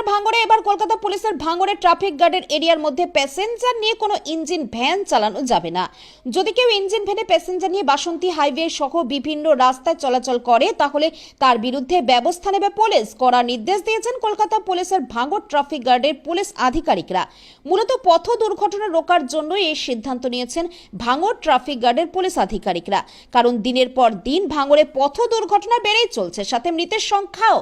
জেলার ভাঙড়ে এবার কলকাতা পুলিশের ভাঙড়ে ট্রাফিক গার্ডের এরিয়ার মধ্যে প্যাসেঞ্জার নিয়ে কোনো ইঞ্জিন ভ্যান চালানো যাবে না। যদি কেউ ইঞ্জিন ভ্যানে প্যাসেঞ্জার নিয়ে বাসন্তী হাইওয়ে সহ বিভিন্ন রাস্তায় চলাচল করে, তাহলে তার বিরুদ্ধে ব্যবস্থা নেবে পুলিশ। করার নির্দেশ দিয়েছেন কলকাতা পুলিশের ভাঙড় ট্রাফিক গার্ডের পুলিশ আধিকারিকরা। মূলত পথ দুর্ঘটনা রোকার জন্য এই সিদ্ধান্ত নিয়েছেন ভাঙড় ট্রাফিক গার্ডের পুলিশ আধিকারিকরা। কারণ দিনের পর দিন ভাঙড়ে পথ দুর্ঘটনা বেড়েই চলছে, সাথে মৃতের সংখ্যাও।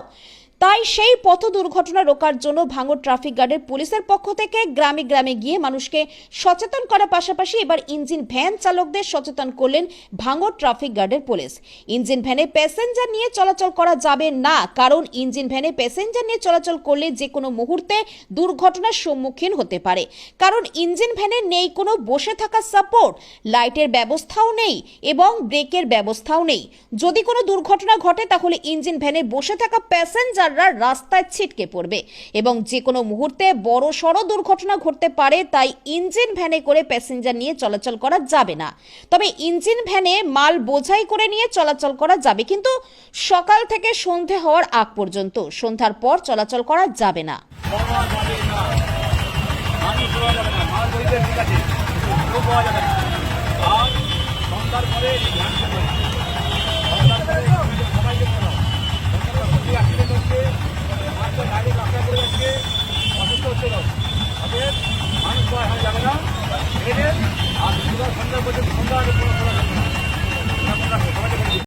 তাই সেই পথ দুর্ঘটনা রোকার জন্য ভাঙড় ট্রাফিক গার্ডের পুলিশের পক্ষ থেকে গ্রামে গ্রামে গিয়ে মানুষকে সচেতন করার পাশাপাশি এবার ইঞ্জিন ভ্যান চালকদের সচেতন করলেন ভাঙড় ট্রাফিক গার্ডের পুলিশ। ইঞ্জিন ভ্যানে প্যাসেঞ্জার নিয়ে চলাচল করা যাবে না, কারণ ইঞ্জিন ভ্যানে প্যাসেঞ্জার নিয়ে চলাচল করলে যে কোনো মুহূর্তে দুর্ঘটনার সম্মুখীন হতে পারে। কারণ ইঞ্জিন ভ্যানে নেই কোনো, বসে থাকা সাপোর্ট লাইটের ব্যবস্থাও নেই এবং ব্রেকের ব্যবস্থাও নেই। যদি কোনো দুর্ঘটনা ঘটে তাহলে ইঞ্জিন ভ্যানে বসে থাকা প্যাসেঞ্জাররা রাস্তায় ছিটকে পড়বে এবং যে কোনো মুহূর্তে বড় সড় দুর্ঘটনা ঘটতে পারে, তাই ইঞ্জিন ভ্যানে করে প্যাসেঞ্জার নিয়ে চলাচল করা যাবে না। তবে ইঞ্জিন ভ্যানে মাল বোঝাই করে নিয়ে চলাচল করা যাবে, কিন্তু সকাল থেকে সন্ধে হওয়ার আগ পর্যন্ত সন্ধ্যার পর চলাচল করা যাবে না। মাল ঠিক আছে কেউ পাওয়া যাবে না আর সন্ধ্যার পরে ধ্যান দেবে সন্ধ্যার পরে সবাইকে বলো সন্ধ্যার অ্যাক্সিডেন্ট হচ্ছে মাছটা গাড়ি করে যাচ্ছে অসুস্থ হচ্ছিল অতএব মানুষ হয়ে যাবে না এদের আর সন্ধ্যা পর্যন্ত সন্ধ্যা আগে কোনো করা দিই।